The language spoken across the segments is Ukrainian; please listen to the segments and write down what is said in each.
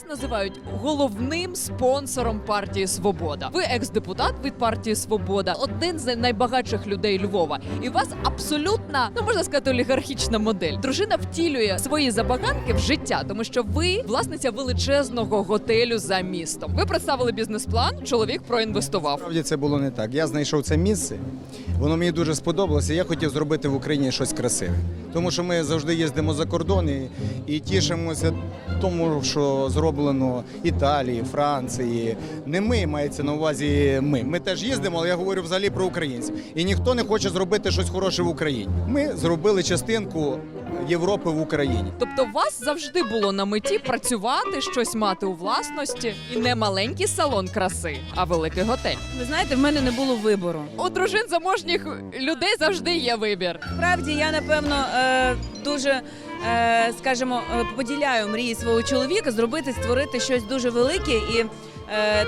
вас називають головним спонсором партії Свобода. Ви екс-депутат від партії Свобода, один з найбагатших людей Львова. І у вас абсолютна, ну можна сказати, олігархічна модель. Дружина втілює свої забаганки в життя, тому що ви власниця величезного готелю за містом. Ви представили бізнес-план, чоловік проінвестував. Насправді це було не так. Я знайшов це місце. Воно мені дуже сподобалося. Я хотів зробити в Україні щось красиве. Тому що ми завжди їздимо за кордон і, і тішимося тому, що зроблено Італії, Франції. Не ми мається на увазі ми. Ми теж їздимо, але я говорю взагалі про українців. І ніхто не хоче зробити щось хороше в Україні. Ми зробили частинку Європи в Україні. Тобто, у вас завжди було на меті працювати, щось мати у власності, і не маленький салон краси, а великий готель. Ви знаєте, в мене не було вибору. У дружин заможніх людей завжди є вибір. Справді, я напевно е, дуже. Е, Скажімо, е, поділяю мрії свого чоловіка зробити, створити щось дуже велике і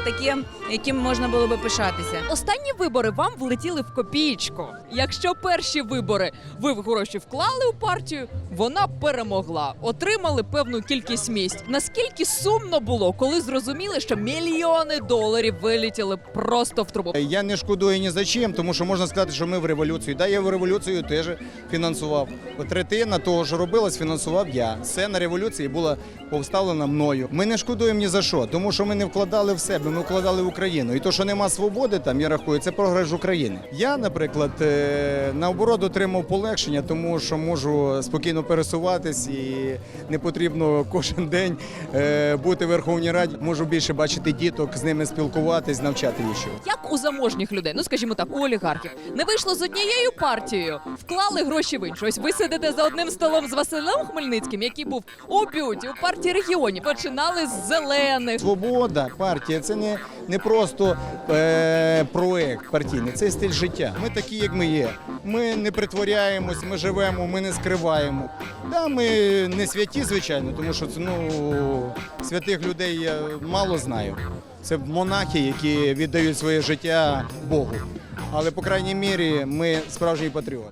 таке, яким можна було би пишатися. Останні вибори вам влетіли в копієчку. Якщо перші вибори ви в гроші вклали у партію, вона перемогла, отримали певну кількість місць. Наскільки сумно було, коли зрозуміли, що мільйони доларів вилетіли просто в трубу. Я не шкодую ні за чим, тому що можна сказати, що ми в революцію. Да, я в революцію теж фінансував. Третина того, що робилось, фінансував я. Сцена революції була повставлена мною. Ми не шкодуємо ні за що, тому що ми не вкладали в себе, ми вкладали в Україну. І то, що нема свободи, там я рахую, це програш України. Я, наприклад, е, наоборот отримав полегшення, тому що можу спокійно пересуватись і не потрібно кожен день е, бути в Верховній Раді. Можу більше бачити діток, з ними спілкуватись, навчати їх. Як у заможніх людей, ну скажімо так, у олігархів, не вийшло з однією партією, вклали гроші в іншу. Ось ви сидите за одним столом з Василем Хмельницьким, який був у бюті, у партії регіонів. Починали з зелених. Свобода, партія це не, не просто е, проект партійний, це стиль життя. Ми такі, як ми є. Ми не притворяємось, ми живемо, ми не скриваємо. Да, ми не святі, звичайно, тому що це, ну, святих людей я мало знаю. Це монахи, які віддають своє життя Богу. Але, по крайній мірі, ми справжній патріот.